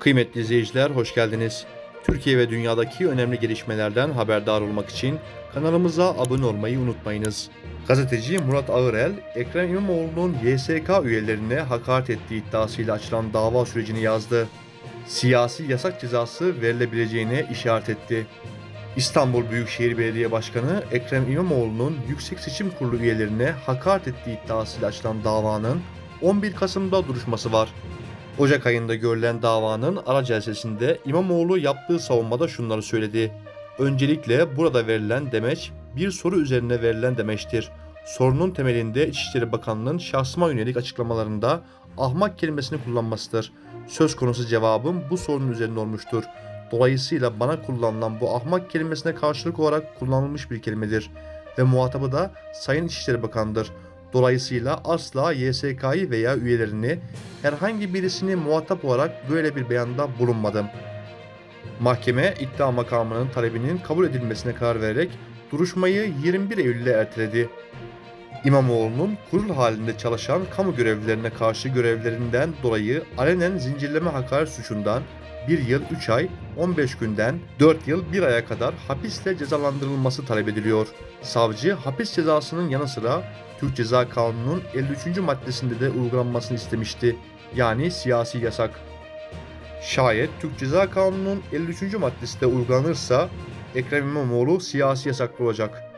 Kıymetli izleyiciler hoş geldiniz. Türkiye ve dünyadaki önemli gelişmelerden haberdar olmak için kanalımıza abone olmayı unutmayınız. Gazeteci Murat Ağırel, Ekrem İmamoğlu'nun YSK üyelerine hakaret ettiği iddiasıyla açılan dava sürecini yazdı. Siyasi yasak cezası verilebileceğine işaret etti. İstanbul Büyükşehir Belediye Başkanı Ekrem İmamoğlu'nun Yüksek Seçim Kurulu üyelerine hakaret ettiği iddiasıyla açılan davanın 11 Kasım'da duruşması var. Ocak ayında görülen davanın ara celsesinde İmamoğlu yaptığı savunmada şunları söyledi. Öncelikle burada verilen demeç bir soru üzerine verilen demeçtir. Sorunun temelinde İçişleri Bakanlığı'nın şahsıma yönelik açıklamalarında ahmak kelimesini kullanmasıdır. Söz konusu cevabım bu sorunun üzerine olmuştur. Dolayısıyla bana kullanılan bu ahmak kelimesine karşılık olarak kullanılmış bir kelimedir. Ve muhatabı da Sayın İçişleri Bakanı'dır. Dolayısıyla asla YSK'yı veya üyelerini herhangi birisini muhatap olarak böyle bir beyanda bulunmadım. Mahkeme iddia makamının talebinin kabul edilmesine karar vererek duruşmayı 21 Eylül'e erteledi. İmamoğlu'nun kurul halinde çalışan kamu görevlilerine karşı görevlerinden dolayı alenen zincirleme hakaret suçundan 1 yıl 3 ay 15 günden 4 yıl 1 aya kadar hapisle cezalandırılması talep ediliyor. Savcı hapis cezasının yanı sıra Türk Ceza Kanunu'nun 53. maddesinde de uygulanmasını istemişti. Yani siyasi yasak. Şayet Türk Ceza Kanunu'nun 53. maddesi de uygulanırsa Ekrem İmamoğlu siyasi yasaklı olacak.